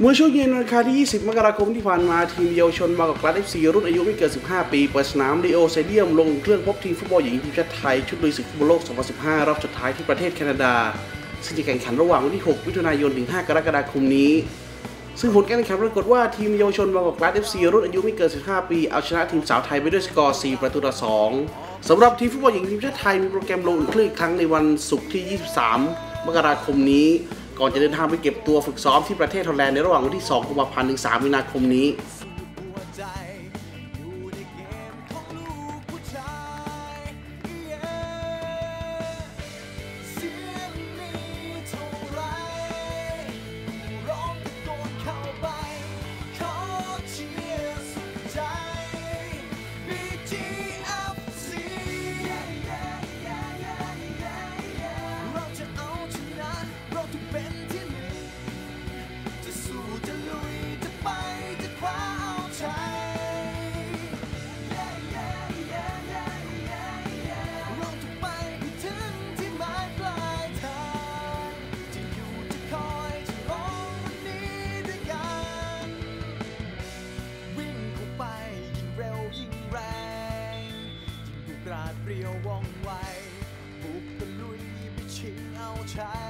เมื่อช่วงเย็นวันอังคารที่ 20 มกราคมที่ผ่านมา ทีมเยาวชนมากับกราดเอฟซีรุ่นอายุไม่เกิน 15 ปีเปิดสนามดีโอเซเดียมลงเครื่องพบทีมฟุตบอลหญิงทีมชาติไทย ชุดลุยศึกฟุตบอลโลก 2015 รอบสุดท้ายที่ประเทศแคนาดา ซึ่งจะแข่งขันระหว่างวันที่ 6 มิถุนายนถึง 5 กรกฎาคมนี้ ซึ่งผลการแข่งขันปรากฏว่าทีมเยาวชนบางกอกกราดเอฟซีรุ่นอายุไม่เกิน 15 ปีเอาชนะทีมสาวไทยไปด้วยสกอร์ 4 ประตูต่อ 2สำหรับทีมฟุตบอลหญิงทีมชาติไทยมีโปรแกรมลงอุ่นเครื่องอีกครั้งในวันศุกร์ที่ 23 มกราคมนี้ ก่อนจะเดินทางไปเก็บตัวฝึกซ้อมที่ประเทศฮอลแลนด์ในระหว่างวันที่ 2 กุมภาพันธ์ ถึง 3 มีนาคมนี้ ราดเปรียวว่องไวบุกตะลุยไปชิงเอาชัย